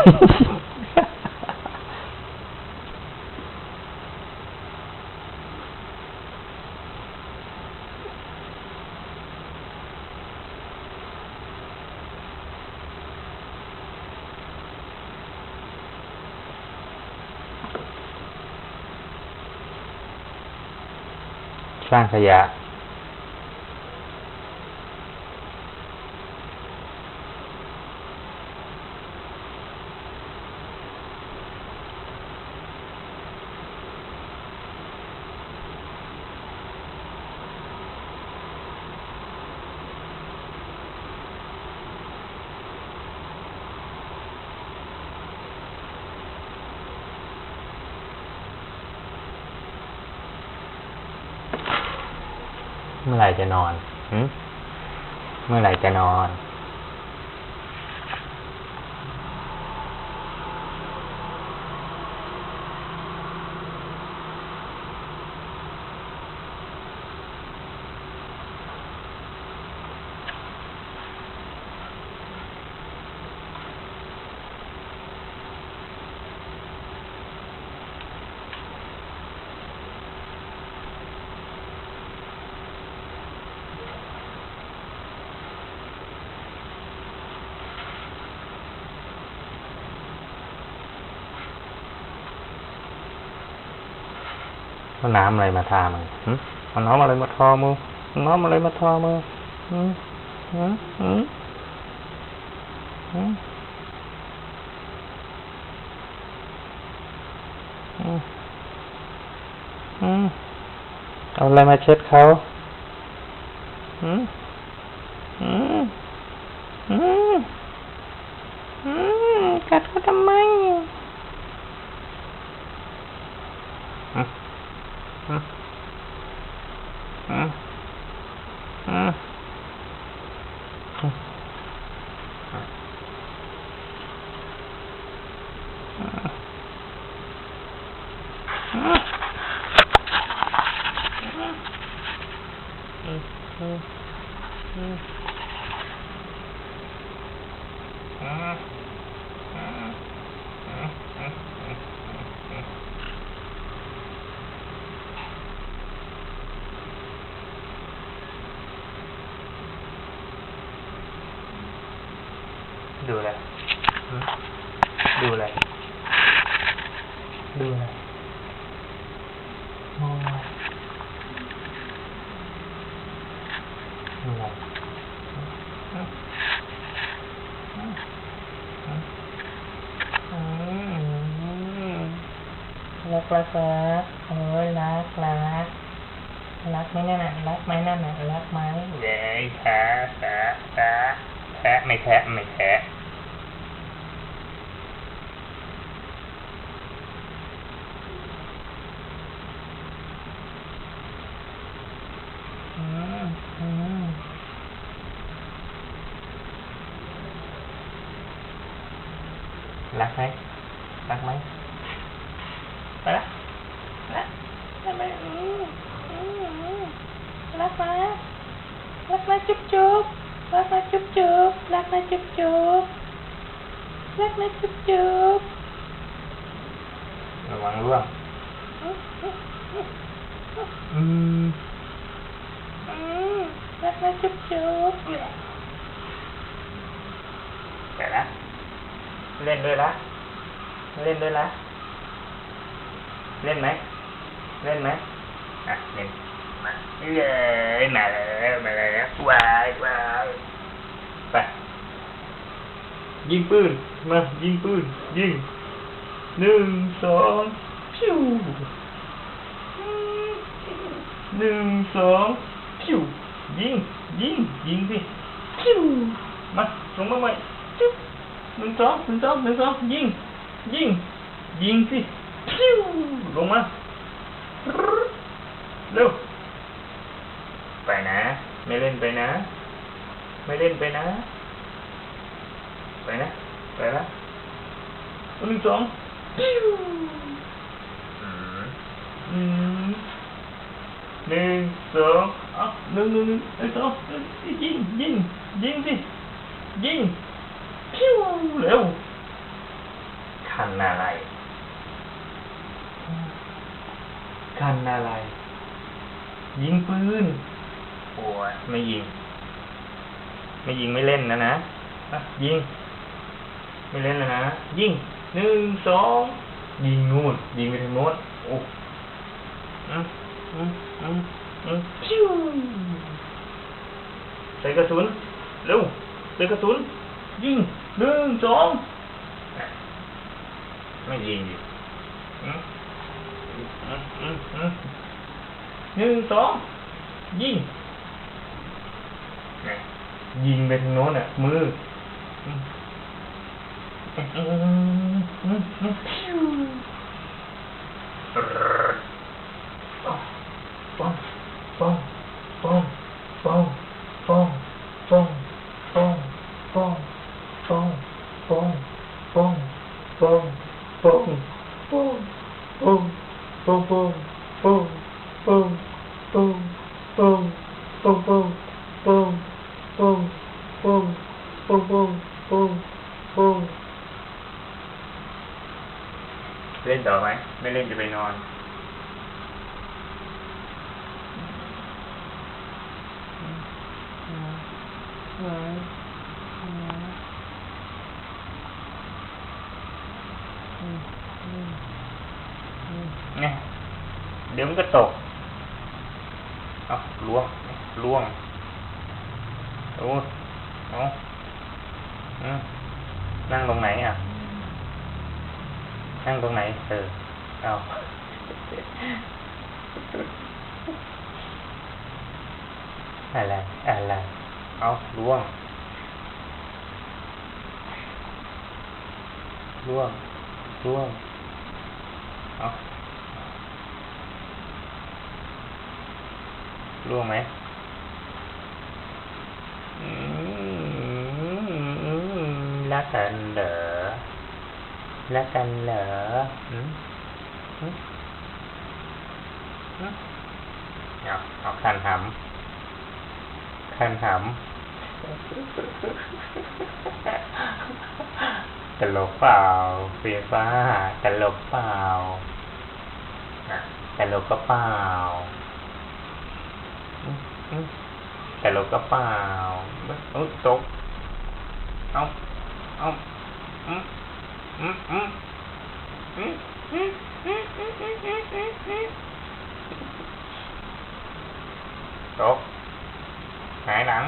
สร้างขยะ เมื่อไหร่จะนอนหึเมื่อไหร่จะนอน น้ำอะไรมาทามึงเอาน้ำอะไรมาทอมือน้ำอะไรมาทอมือหึหึหึหึหึหึเอาอะไรมาเช็ดเขาหึหึหึหึกัดเขาทำไมหึ อืมอืมอืม ดูอะไรหืมดูอะไร ดูอะไรมองอะไรดูอะไรักรักรักเอ้ยรักรักรักไหมนั่นน่ะรักไหมนั่นน่ะรักไหมเย้แท้แท้แท้แท้ไม่แท้ไม่แท้ อืมอืม รักไหมรักไหมไปละรักทำไมอืมอืมอืมรักไหมรักไหมจุ๊บ เล่นด้วยละเล่นด้วยละเล่นไหมเล่นไหมอะเล่นมาเลยมาแล้วมาแล้ววายวายไปยิงปืนมายิงปืนยิงหนึ่งสองพิวหนึ่งสองพิวยิงยิงยิงสิพิวมาลงมาใหม่จุ๊บ หนึ่งสองหนึ่งสองหนึ่งสองยิง ยิง ยิงสิพิวลงมาเร็วไปนะ ไม่เล่นไปนะ ไม่เล่นไปนะ ไปนะ ไปละหนึ่งสองพิวอืมหนึ่งสองอะหนึ่งหนึ่งหนึ่งหนึ่งสองยิงยิงยิงสิยิง คิวเร็วคันอะไรคันอะไร ยิงปืนโอ้ยไม่ยิง ไม่ยิงไม่เล่นนะนะยิง ไม่เล่นแล้วนะยิงหนึ่งสองยิงนู่นยิงไปทางโน้นโอ้อืมอืมอืมอืมใส่กระสุนเร็วใส่กระสุนยิง หนึ่งสองไม่ยิงดิหนึ่งสองยิงยิงไปทางโน้นอะ มือป้องป้องป้องป้องปอง boom, boom, boom, boom, boom, boom, boom, boom, boom, boom, boom, boom, boom, boom, boom. เล่นต่อไหม ไม่เล่นจะไปนอนหาย เดี๋ยวมันก็ตกเอาล่วงล่วงโอ้เอาอืมนั่งตรงไหนอะ นั่งตรงไหนเออเอาอะไร อะไร เอาล่วงล่วงล่วงเอา ร่วงไหมอืมรักกันเหรอรักกันเหรออืมอืมอืมเอาเอาคันหำคันหำตลกเปล่าเฟียฟ้าตลกเปล่าอะตลกก็เปล่าอืมอืม แต่เราก็เปล่าเอ้ยตก เอาเอาอืมอืมอืมอืมอืมอืมอืมอืมอืมอืมอืมตกหายหลัง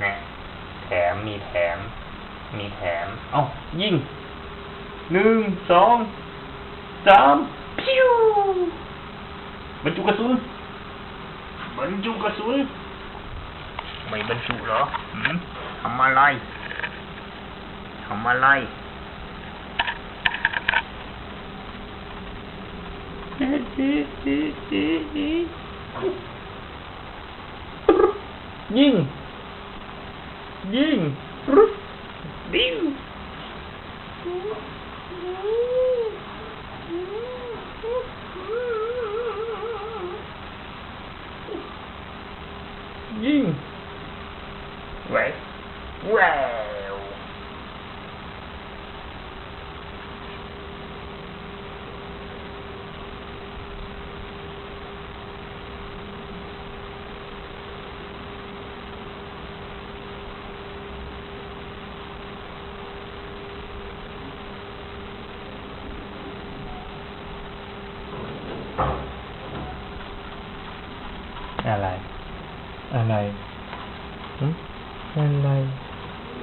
เนี่ยแถมมีแถม มีแถม เอ้ายิงหนึ่งสองสามพิว bánh ke bên bánh ke suối mày bên trụ đó. Ừ. Hamalai Hamalai Ding Ding Ding Right. Right.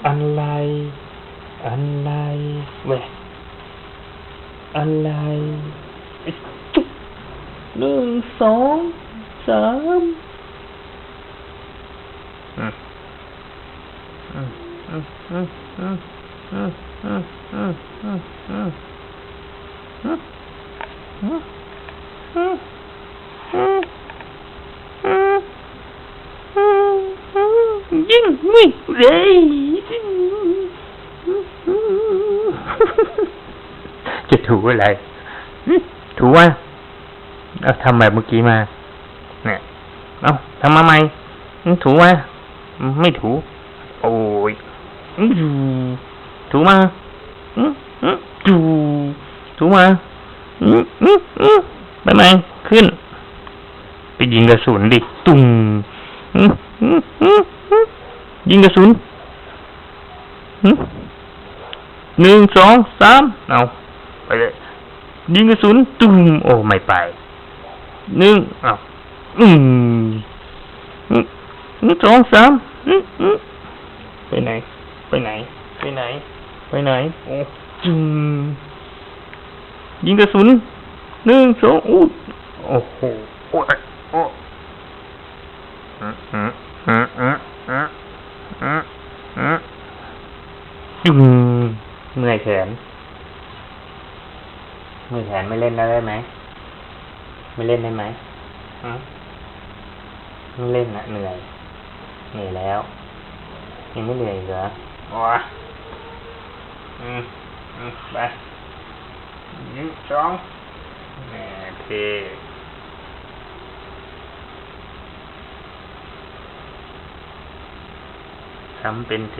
อะไรอะไรเว้ยอะไรไอ้จุ๊บหนึ่งสอ จะถูอะไรถูว่าเอาทำแบบเมื่อกี้มา เนี่ย เอาทำมาใหม่ถูว่าไม่ถู โอ้ยถูมาถูถูมาไปไหมขึ้น ไปยิงกระสุนดิ ตุงยิงกระสุน หนึ่งสองสามเอาไปเลยยิงกระสุนตุ้มโอ้ไม่ไปหนึ่งเอาอืมอืมหนึ่งสองสามอืมอืมไปไหน ไปไหน ไปไหน ไปไหนโอ้จึงยิงกระสุนหนึ่งสองอู้โอ้โหโอ้โอ้อืมอืมอืมอืมอืมอืมอืม เมื่อยแขน เมื่อยแขนไม่เล่นได้ไหม ไม่เล่นได้ไหมฮะไม่เล่นนะเหนื่อย เหนื่อยแล้ว ยังไม่เหนื่อยเหรอว้าอืมอืมไปหนึ่งสองโอเคทำเป็นเถ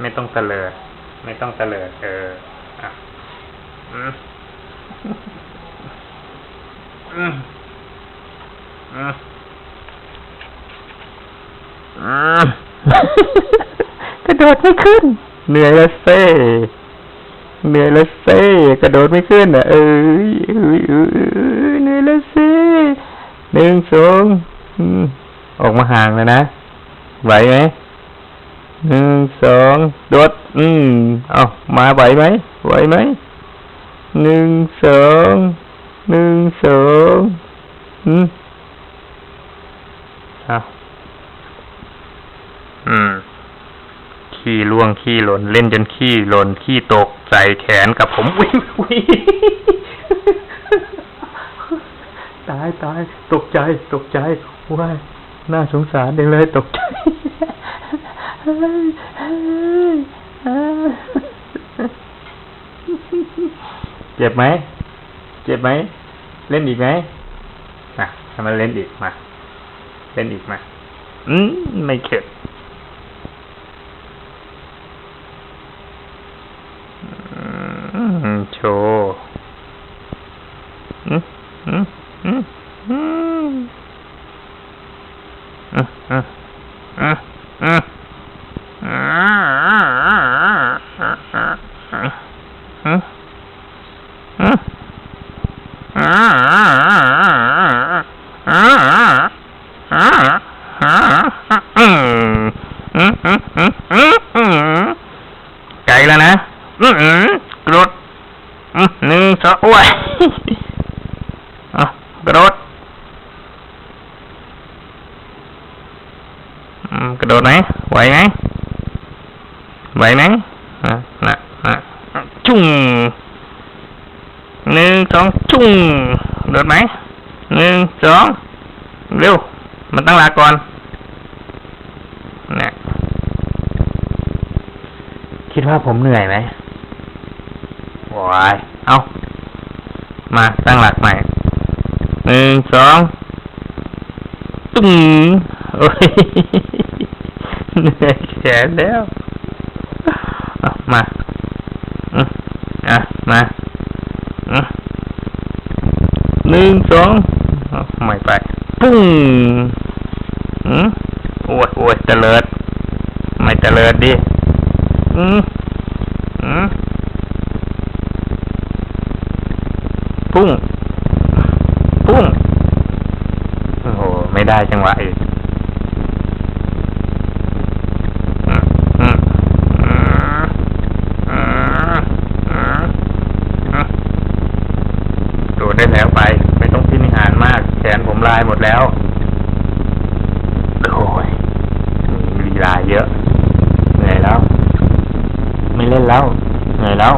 ไม่ต้องตะเลอไม่ต้องตะเลอเอออะอืมอืมอืมอืมกระโดดไม่ขึ้น เหนื่อยแล้วเซ่เหนื่อยแล้วเซ่กระโดดไม่ขึ้นอะเอ้ยเอ้ยเอ้ยเอ้ยเหนื่อยแล้วเซ่หนึ่งสองออกมาห่างแล้วนะ ไหวไหม หนึ่งสองโดดอืมเอามาไหวไหมไหวไหมหนึ่งสองหนึ่งสองอืมอาอืม ขี้ล่วงขี้หล่นเล่นจนขี้หล่นขี้ตกใส่แขนกับผมวิ่งวิ่งตายตายตกใจตกใจว้ายน่าสงสารเด็กเลยตกใจ เจ็บไหม เจ็บไหม เล่นอีกไหมอะให้มันเล่นอีกมา เล่นอีกมา อืมไม่เข็ด ไกลแล้วนะกรดหนึ่งสองโอ้ยเอากระโดดกระโดดไหมไหวไหมไหวไหมน่ะน่ะจุ้งหนึ่งสองจุ้งโดดไหมหนึ่งสอง ตั้งหลักก่อนนี่คิดว่าผมเหนื่อยไหมโอ้ยเอามาตั้งหลักใหม่หนึ่งสองตึ้งโอ้ยเหนื่อยแขนแล้วมาอะมาอืมหนึ่งสองเอาใหม่ไปปุ้งอืมโอ้ยโอ้ยเตลิด ไม่เตลิดดิ อืมอืมปุ้งปุ้งโอ้โห ไม่ได้จังหวะอีก แล้วเหนื่อยแล้ว